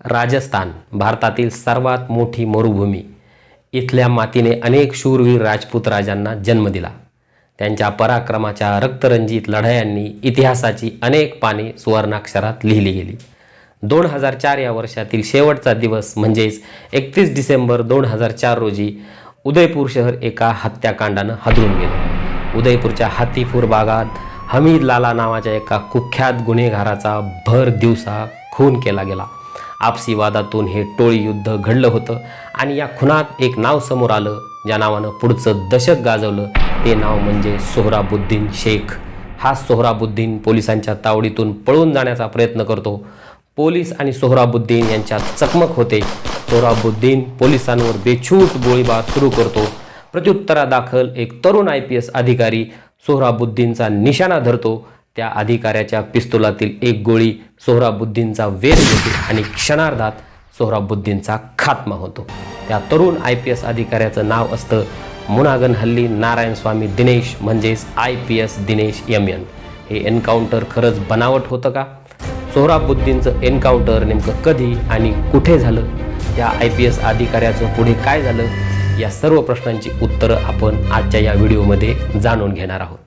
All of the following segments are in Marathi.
राजस्थान भारतातील सर्वात मोठी मरुभूमी. इथल्या मातीने अनेक शूरवीर राजपूत राजांना जन्म दिला. त्यांच्या पराक्रमाच्या रक्तरंजित लढायांनी इतिहासाची अनेक पाने सुवर्णाक्षरात लिहिली गेली. दोन हजार चार या वर्षातील शेवटचा दिवस म्हणजेच एकतीस डिसेंबर दोन हजार चार रोजी उदयपूर शहर एका हत्याकांडानं हादरून गेलं. उदयपूरच्या हातीपूर भागात हमीद लाला नावाच्या एका कुख्यात गुन्हेगाराचा भर दिवसा खून केला गेला. आपसी वादातून हे टोळी युद्ध घडलं होतं. आणि या खुनात एक नाव समोर आलं ज्या नावानं पुढचं दशक गाजवलं ते नाव म्हणजे सोहराबुद्दीन शेख. हा सोहराबुद्दीन पोलिसांच्या तावडीतून पळून जाण्याचा प्रयत्न करतो. पोलीस आणि सोहराबुद्दीन यांच्यात चकमक होते. सोहराबुद्दीन पोलिसांवर बेछूट गोळीबार सुरू करतो. प्रत्युत्तरादाखल एक तरुण आय पी एस अधिकारी सोहराबुद्दीनचा निशाणा धरतो. त्या अधिकाऱ्याच्या पिस्तुलातील एक गोळी सोहराबुद्दीनचा वेध घेते आणि क्षणार्धात सोहराबुद्दीनचा खात्मा होतो. त्या तरुण आय पी एस अधिकाऱ्याचं नाव असतं मुनागन हल्ली नारायणस्वामी दिनेश म्हणजेच I P S Dinesh M N हे एन्काउंटर खरंच बनावट होतं का? सोहराबुद्दीनचं एन्काउंटर नेमकं कधी आणि कुठे झालं? या आय पी एस अधिकाऱ्याचं पुढे काय झालं? या सर्व प्रश्नांची उत्तरं आपण आजच्या या व्हिडिओमध्ये जाणून घेणार आहोत.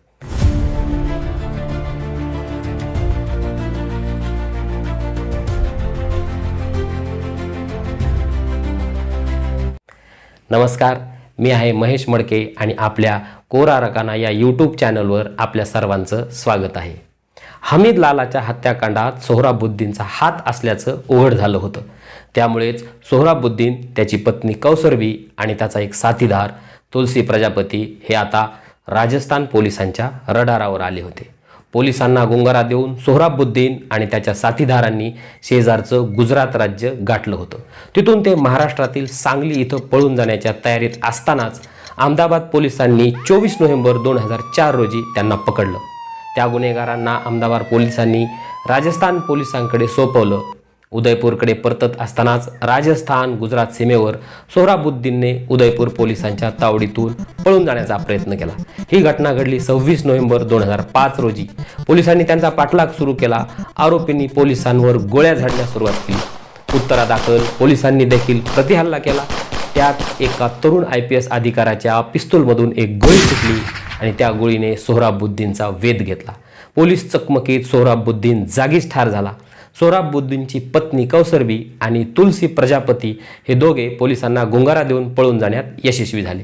नमस्कार मी आहे महेश मडके आणि आपल्या कोरा रकाना या यूट्यूब चॅनलवर आपल्या सर्वांचं स्वागत आहे. हमीद लालाच्या हत्याकांडात सोहराबुद्दीनचा हात असल्याचं उघड झालं होतं. त्यामुळेच सोहराबुद्दीन त्याची पत्नी कौसरबी आणि त्याचा एक साथीदार तुलसी प्रजापती हे आता राजस्थान पोलिसांच्या रडारावर आले होते. पोलिसांना गुंगारा देऊन सोहराबुद्दीन आणि त्याच्या साथीदारांनी शेजारचं गुजरात राज्य गाठलं होतं. तिथून ते महाराष्ट्रातील सांगली इथं पळून जाण्याच्या तयारीत असतानाच अहमदाबाद पोलिसांनी चोवीस नोव्हेंबर दोन हजार चार रोजी त्यांना पकडलं. त्या गुन्हेगारांना अहमदाबाद पोलिसांनी राजस्थान पोलिसांकडे सोपवलं. उदयपूरकडे परतत असतानाच राजस्थान गुजरात सीमेवर सोहराबुद्दीनने उदयपूर पोलिसांच्या तावडीतून पळून जाण्याचा प्रयत्न केला. ही घटना घडली सव्वीस नोव्हेंबर दोन हजार पाच रोजी. पोलिसांनी त्यांचा पाठलाग सुरू केला. आरोपींनी पोलिसांवर गोळ्या झाडण्यास सुरुवात केली. उत्तरादाखल पोलिसांनी देखील प्रतिहल्ला केला. त्यात एका तरुण आय पी एस अधिकाऱ्याच्या पिस्तूलमधून एक गोळी सुटली आणि त्या गोळीने सोहराबुद्दीनचा वेध घेतला. पोलीस चकमकीत सोहराबुद्दीन जागीच ठार झाला. सोराबुद्दीनची पत्नी कौसरबी आणि तुलसी प्रजापती हे दोघे पोलिसांना गुंगारा देऊन पळून जाण्यात यशस्वी झाले.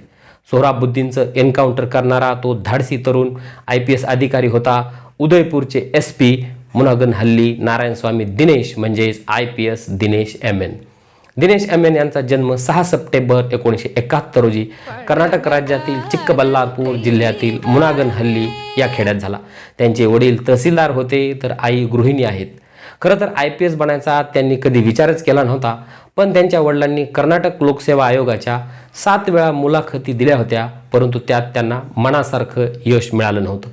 सोहराबुद्दीनचं एन्काउंटर करणारा तो धाडसी तरुण आय पी एस अधिकारी होता. उदयपूरचे एस पी मुनागन हल्ली नारायणस्वामी दिनेश म्हणजेच I P S Dinesh M N. Dinesh M N यांचा जन्म सहा सप्टेंबर एकोणीसशे एकाहत्तर रोजी कर्नाटक राज्यातील चिक्कबल्लापूर जिल्ह्यातील मुनागन हल्ली या खेड्यात झाला. त्यांचे वडील तहसीलदार होते तर आई गृहिणी आहेत. खरं तर आय पी एस बनायचा त्यांनी कधी विचारच केला नव्हता पण त्यांच्या वडिलांनी कर्नाटक लोकसेवा आयोगाच्या सात वेळा मुलाखती दिल्या होत्या परंतु त्यात त्यांना मनासारखं यश मिळालं नव्हतं.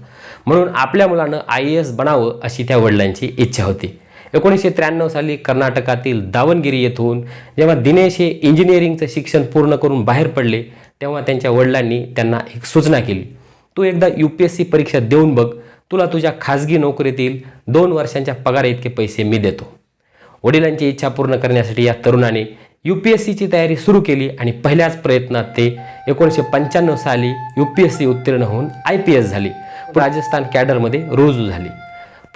म्हणून आपल्या मुलानं आय एस बनावं अशी त्या वडिलांची इच्छा होती. एकोणीसशे त्र्याण्णव साली कर्नाटकातील दावणगिरी येथून जेव्हा दिनेश हे इंजिनिअरिंगचं शिक्षण पूर्ण करून बाहेर पडले तेव्हा त्यांच्या वडिलांनी त्यांना एक सूचना केली. तू एकदा यू पी एस सी परीक्षा देऊन बघ तुला तुझ्या खाजगी नोकरीतील दोन वर्षांच्या पगार इतके पैसे मी देतो. वडिलांची इच्छा पूर्ण करण्यासाठी या तरुणाने यू पी एस सीची तयारी सुरू केली आणि पहिल्याच प्रयत्नात ते एकोणीसशे पंच्याण्णव साली यू पी एस सी उत्तीर्ण होऊन आय पी एस झाली. राजस्थान कॅडरमध्ये रुजू झाली.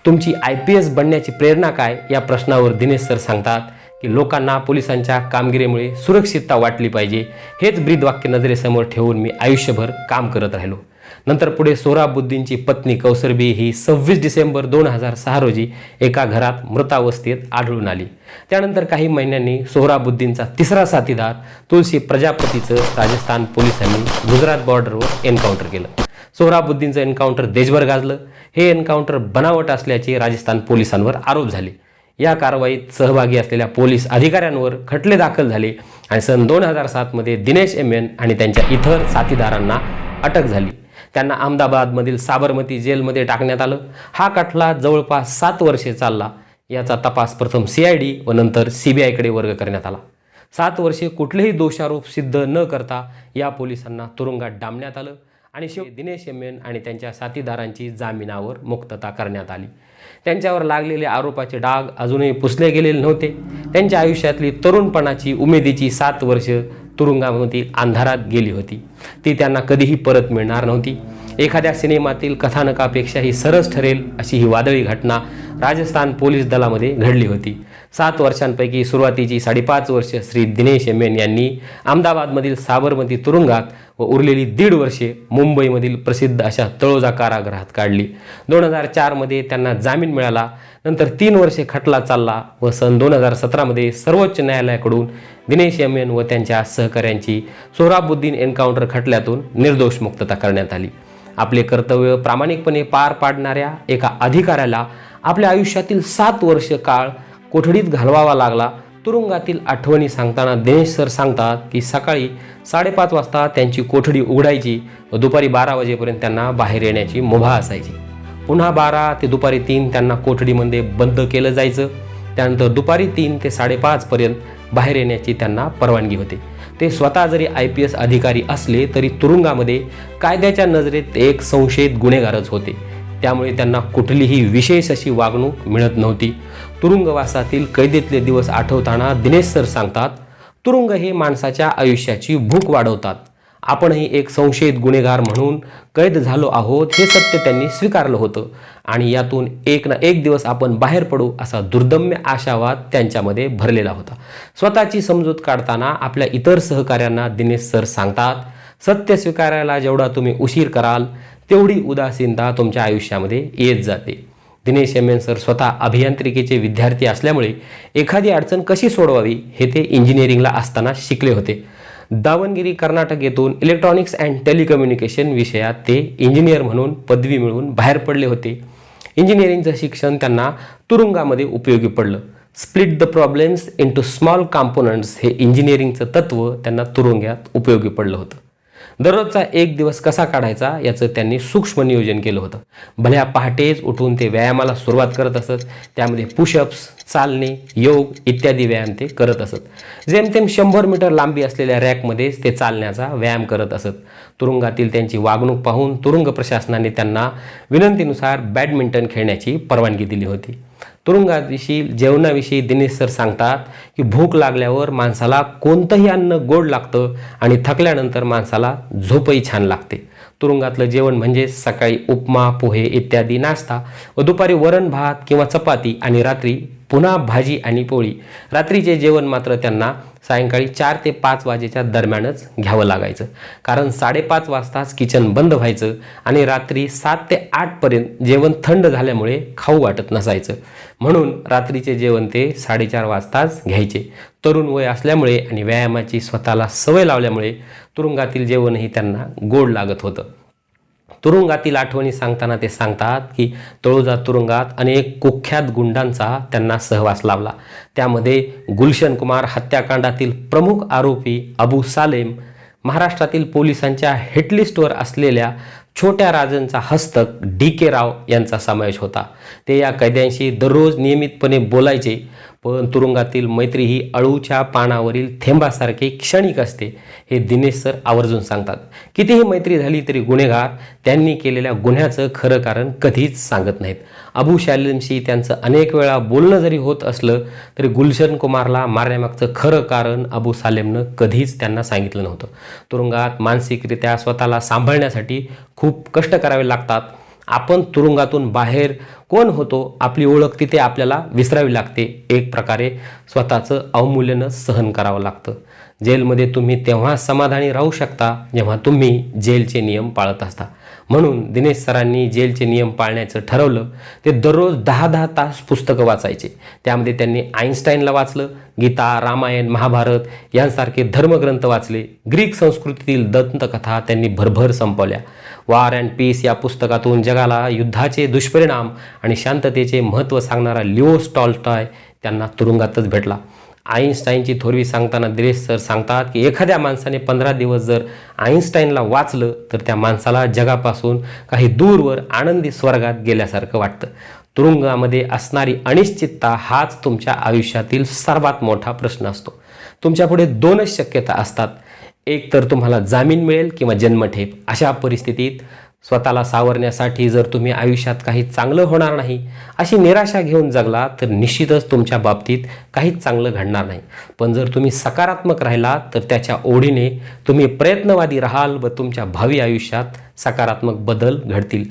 तुमची आय पी एस बनण्याची प्रेरणा काय? या प्रश्नावर दिनेश सर सांगतात की लोकांना पोलिसांच्या कामगिरीमुळे सुरक्षितता वाटली पाहिजे. हेच ब्रीदवाक्य नजरेसमोर ठेवून मी आयुष्यभर काम करत राहिलो. नंतर पुढे सोहराबुद्दीनची पत्नी कौसरबी ही सव्वीस डिसेंबर दोन हजार सहा रोजी एका घरात मृतावस्थेत आढळून आली. त्यानंतर काही महिन्यांनी सोहराबुद्दीनचा तिसरा साथीदार तुलसी प्रजापतीचं राजस्थान पोलिसांनी गुजरात बॉर्डरवर एन्काउंटर केलं. सोहराबुद्दीनचं एन्काउंटर देशभर गाजलं. हे एन्काउंटर बनावट असल्याचे राजस्थान पोलिसांवर आरोप झाले. या कारवाईत सहभागी असलेल्या पोलीस अधिकाऱ्यांवर खटले दाखल झाले आणि सन दोन हजार सातमध्ये दिनेश एम एन आणि त्यांच्या इतर साथीदारांना अटक झाली. त्यांना अहमदाबादमधील साबरमती जेलमध्ये टाकण्यात आलं. हा खटला जवळपास सात वर्षे चालला. याचा तपास प्रथम सी आय डी व नंतर सी बी आयकडे वर्ग करण्यात आला. सात वर्षे कुठलेही दोषारोप सिद्ध न करता या पोलिसांना तुरुंगात डांबण्यात आलं आणि शिव दिनेश एम आणि त्यांच्या साथीदारांची जामिनावर मुक्तता करण्यात आली. त्यांच्यावर लागलेले आरोपाचे डाग अजूनही पुसले गेलेले नव्हते. त्यांच्या आयुष्यातली तरुणपणाची उमेदीची सात वर्ष तुरुंगामध्ये अंधारात गेली होती. ती त्यांना कधीही परत मिळणार नव्हती. एखाद्या सिनेमातील कथानकापेक्षा ही सरस ठरेल अशी ही वादळी घटना राजस्थान पोलीस दलामध्ये घडली होती. सात वर्षांपैकी सुरुवातीची साडेपाच वर्ष श्री दिनेश एमेन यांनी अहमदाबादमधील साबरमती तुरुंगात व उरलेली दीड वर्षे मुंबईमधील प्रसिद्ध अशा तळोजा कारागृहात काढली. दोन हजार चारमध्ये त्यांना जामीन मिळाला. नंतर तीन वर्षे खटला चालला व सन दोन हजार सतरामध्ये सर्वोच्च न्यायालयाकडून दिनेश एम एन व त्यांच्या सहकाऱ्यांची सोहराबुद्दीन एन्काउंटर खटल्यातून निर्दोष मुक्तता करण्यात आली. आपले कर्तव्य प्रामाणिकपणे पार पाडणाऱ्या एका अधिकाऱ्याला आपल्या आयुष्यातील सात वर्ष काळ कोठडीत घालवावा लागला. तुरुंगातील आठवणी सांगताना दिनेश सर सांगतात की सकाळी साडेपाच वाजता त्यांची कोठडी उघडायची व दुपारी बारा वाजेपर्यंत त्यांना बाहेर येण्याची मुभा असायची. पुन्हा बारा ते दुपारी तीन त्यांना कोठडीमध्ये बंद केलं जायचं. त्यानंतर दुपारी तीन ते साडेपाचपर्यंत बाहेर येण्याची त्यांना परवानगी होते. ते स्वतः जरी आय पी एस अधिकारी असले तरी तुरुंगामध्ये कायद्याच्या नजरेत एक संशयित गुन्हेगारच होते. त्यामुळे त्यांना कुठलीही विशेष अशी वागणूक मिळत नव्हती. तुरुंगवासातील कैदेतले दिवस आठवताना दिनेश सर सांगतात तुरुंग हे माणसाच्या आयुष्याची भूक वाढवतात. आपणही एक संशयित गुन्हेगार म्हणून कैद झालो आहोत हे सत्य त्यांनी स्वीकारलं होतं. आणि यातून एक ना एक दिवस आपण बाहेर पडू असा दुर्दम्य आशावाद त्यांच्यामध्ये भरलेला होता. स्वतःची समजूत काढताना आपल्या इतर सहकाऱ्यांना दिनेश सर सांगतात सत्य स्वीकारायला जेवढा तुम्ही उशीर कराल तेवढी उदासीनता तुमच्या आयुष्यामध्ये येत जाते. दिनेश एम एन सर स्वतः अभियांत्रिकीचे विद्यार्थी असल्यामुळे एखादी अडचण कशी सोडवावी हे ते इंजिनिअरिंगला असताना शिकले होते. दावणगिरी कर्नाटक येथून इलेक्ट्रॉनिक्स अँड टेलिकम्युनिकेशन विषयात ते इंजिनियर म्हणून पदवी मिळवून बाहेर पडले होते. इंजिनिअरिंगचं शिक्षण त्यांना तुरुंगामध्ये उपयोगी पडलं. Split the problems into small components हे इंजिनिअरिंगचं तत्व त्यांना तुरुंगात उपयोगी पडलं होतं. दररोजचा एक दिवस कसा काढायचा याचं त्यांनी सूक्ष्म नियोजन केलं होतं. भल्या पहाटेच उठून ते व्यायामाला सुरुवात करत असत त्यामध्ये पुशअप्स चालणे योग इत्यादी व्यायाम ते करत असत. जेमतेम शंभर मीटर लांबी असलेल्या रॅकमध्येच ते चालण्याचा व्यायाम करत असत. तुरुंगातील त्यांची वागणूक पाहून तुरुंग प्रशासनाने त्यांना विनंतीनुसार बॅडमिंटन खेळण्याची परवानगी दिली होती. तुरुंगाविषयी जेवणाविषयी दिनेश सर सांगतात की भूक लागल्यावर माणसाला कोणतंही अन्न गोड लागतं आणि थकल्यानंतर माणसाला झोपही छान लागते. तुरुंगातलं जेवण म्हणजे सकाळी उपमा पोहे इत्यादी नाश्ता व दुपारी वरण भात किंवा चपाती आणि रात्री पुन्हा भाजी आणि पोळी. रात्रीचे जेवण मात्र त्यांना सायंकाळी चार ते पाच वाजेच्या दरम्यानच घ्यावं लागायचं. कारण साडेपाच वाजताच किचन बंद व्हायचं आणि रात्री सात ते आठपर्यंत जेवण थंड झाल्यामुळे खाऊ वाटत नसायचं. म्हणून रात्रीचे जेवण ते साडेचार वाजताच घ्यायचे. तरुण वय असल्यामुळे आणि व्यायामाची स्वतःला सवय लावल्यामुळे तुरुंगातील जेवणही त्यांना गोड लागत होतं. तुरुंगातील आठवणी सांगताना ते सांगतात की तळोजा तुरुंगात अनेक कुख्यात गुंडांचा त्यांना सहवास लाभला. त्यामध्ये गुलशन कुमार हत्याकांडातील प्रमुख आरोपी अबू सालेम महाराष्ट्रातील पोलिसांच्या हिटलिस्टवर असलेल्या छोट्या राजांचा हस्तक डी के राव यांचा समावेश होता. ते या कैद्यांशी दररोज नियमितपणे बोलायचे पण तुरुंगातील मैत्री ही अळूच्या पानावरील थेंबासारखी क्षणिक असते हे दिनेश सर आवर्जून सांगतात. कितीही मैत्री झाली तरी गुन्हेगार त्यांनी केलेल्या गुन्ह्याचं खरं कारण कधीच सांगत नाहीत. अबू शालीमशी त्यांचं अनेक वेळा बोलणं जरी होत असलं तरी गुलशन कुमारला मारण्यामागचं खरं कारण अबू सालेमनं कधीच त्यांना सांगितलं नव्हतं. तुरुंगात मानसिकरित्या स्वतःला सांभाळण्यासाठी खूप कष्ट करावे लागतात. आपण तुरुंगातून बाहेर कोण होतो आपली ओळख तिथे आपल्याला विसरावी लागते. एक प्रकारे स्वतःचं अवमूल्यनं सहन करावं लागतं. जेलमध्ये तुम्ही तेव्हा समाधानी राहू शकता जेव्हा तुम्ही जेलचे नियम पाळत असता. म्हणून दिनेश सरांनी जेलचे नियम पाळण्याचं ठरवलं. ते दररोज दहा दहा तास पुस्तकं वाचायचे. त्यामध्ये त्यांनी आईन्स्टाईनला वाचलं गीता रामायण महाभारत यांसारखे धर्मग्रंथ वाचले. ग्रीक संस्कृतीतील दंतकथा त्यांनी भरभर संपवल्या. वार अँड पीस या पुस्तकातून जगाला युद्धाचे दुष्परिणाम आणि शांततेचे महत्त्व सांगणारा लिओ स्टॉल्टॉय त्यांना तुरुंगातच भेटला. आईन्स्टाईनची थोरवी सांगताना दिनेश सर सांगतात की एखाद्या माणसाने पंधरा दिवस जर आईन्स्टाईनला वाचलं तर त्या माणसाला जगापासून काही दूरवर आनंदी स्वर्गात गेल्यासारखं वाटतं. तुरुंगामध्ये असणारी अनिश्चितता हाच तुमच्या आयुष्यातील सर्वात मोठा प्रश्न असतो. तुमच्यापुढे दोनच शक्यता असतात. एक तर तुम्हाला जामीन मिळेल किंवा जन्मठेप. अशा परिस्थितीत स्वतःला सावरण्यासाठी जर तुम्ही आयुष्यात काही चांगलं होणार नाही अशी निराशा घेऊन जगला तर निश्चितच तुमच्या बाबतीत काहीच चांगलं घडणार नाही. पण जर तुम्ही सकारात्मक राहिला तर त्याच्या ओढीने तुम्ही प्रयत्नवादी राहाल व तुमच्या भावी आयुष्यात सकारात्मक बदल घडतील.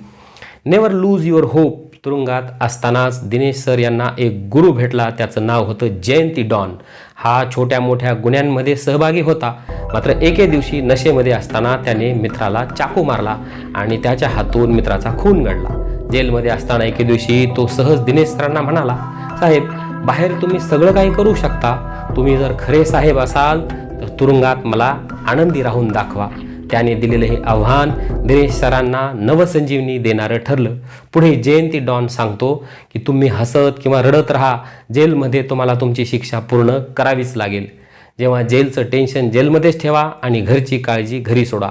नेवर लूज युअर होप तुरुंगात असतानाच दिनेश सर यांना एक गुरु भेटला त्याचं नाव होतं जयंती डॉन. हा छोट्या मोठ्या गुन्ह्यांमध्ये सहभागी होता. मात्र एके दिवशी नशेमध्ये असताना त्याने मित्राला चाकू मारला आणि त्याच्या हातून मित्राचा खून घडला. जेलमध्ये असताना एके दिवशी तो सहज दिनेश सरांना म्हणाला साहेब बाहेर तुम्ही सगळं काही करू शकता. तुम्ही जर खरे साहेब असाल तर तुरुंगात मला आनंदी राहून दाखवा. त्याने दिलेलं हे आव्हान दिनेश सरांना नवसंजीवनी देणारं ठरलं. पुढे जयंती डॉन सांगतो की तुम्ही हसत किंवा रडत राहा. जेलमध्ये तुम्हाला तुमची शिक्षा पूर्ण करावीच लागेल. जेव्हा जेलचं टेन्शन जेलमध्येच ठेवा आणि घरची काळजी घरी सोडा.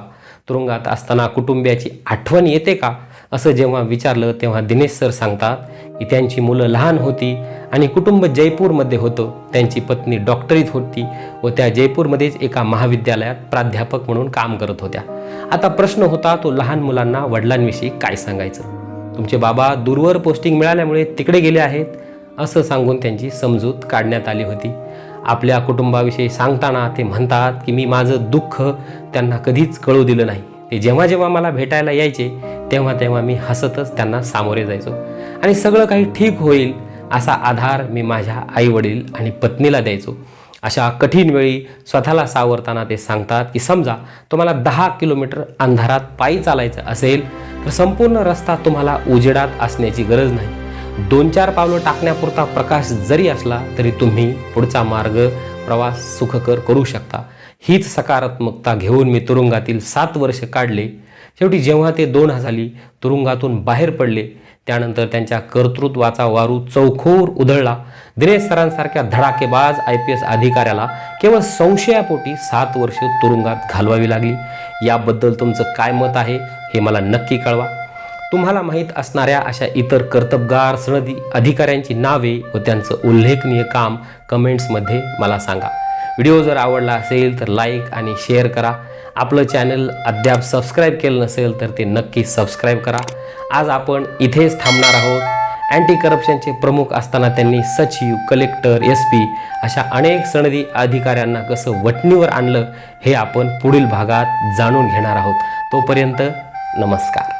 तुरुंगात असताना कुटुंबियाची आठवण येते का? असं जेव्हा विचारलं तेव्हा दिनेश सर सांगतात की त्यांची मुलं लहान होती आणि कुटुंब जयपूरमध्ये होतं. त्यांची पत्नी डॉक्टरीत होती व त्या जयपूरमध्येच एका महाविद्यालयात प्राध्यापक म्हणून काम करत होत्या. आता प्रश्न होता तो लहान मुलांना वडिलांविषयी काय सांगायचं? तुमचे बाबा दूरवर पोस्टिंग मिळाल्यामुळे तिकडे गेले आहेत असं सांगून त्यांची समजूत काढण्यात आली होती. आपल्या कुटुंबाविषयी सांगताना ते म्हणतात की मी माझं दुःख त्यांना कधीच कळू दिलं नाही. ते जेव्हा जेव्हा मला भेटायला यायचे तेव्हा तेव्हा मी हसतच त्यांना सामोरे जायचो. आणि सगळं काही ठीक होईल असा आधार मी माझ्या आईवडील आणि पत्नीला द्यायचो. अशा कठीण वेळी स्वतःला सावरताना ते सांगतात की समजा तुम्हाला दहा किलोमीटर अंधारात पायी चालायचं असेल तर संपूर्ण रस्ता तुम्हाला उजेडात असण्याची गरज नाही. दोन चार पावलं टाकण्यापुरता प्रकाश जरी असला तरी तुम्ही पुढचा मार्ग प्रवास सुखकर करू शकता. हीच सकारात्मकता घेऊन मी तुरुंगातील सात वर्ष काढले. शेवटी जेव्हा ते दोन हजाली तुरुंगातून बाहेर पडले. त्यानंतर त्यांच्या कर्तृत्वाचा वारू चौखोर उधळला. दिनेश सरांसारख्या धडाकेबाज आय पी एस अधिकाऱ्याला केवळ संशयापोटी सात वर्ष तुरुंगात घालवावी लागली. याबद्दल तुमचं काय मत आहे हे मला नक्की कळवा. तुम्हाला माहीत असणाऱ्या अशा इतर कर्तबगार सनदी अधिकाऱ्यांची नावे व त्यांचं उल्लेखनीय काम कमेंट्समध्ये मला सांगा. व्हिडिओ जर आवडला असेल तर लाईक आणि शेअर करा. आपलं चॅनल अद्याप सबस्क्राईब केलं नसेल तर ते नक्की सबस्क्राईब करा. आज आपण इथेच थांबणार आहोत. अँटी करप्शनचे प्रमुख असताना त्यांनी सचिव कलेक्टर एस पी अशा अनेक सनदी अधिकाऱ्यांना कसं वटणीवर आणलं हे आपण पुढील भागात जाणून घेणार आहोत. तोपर्यंत नमस्कार.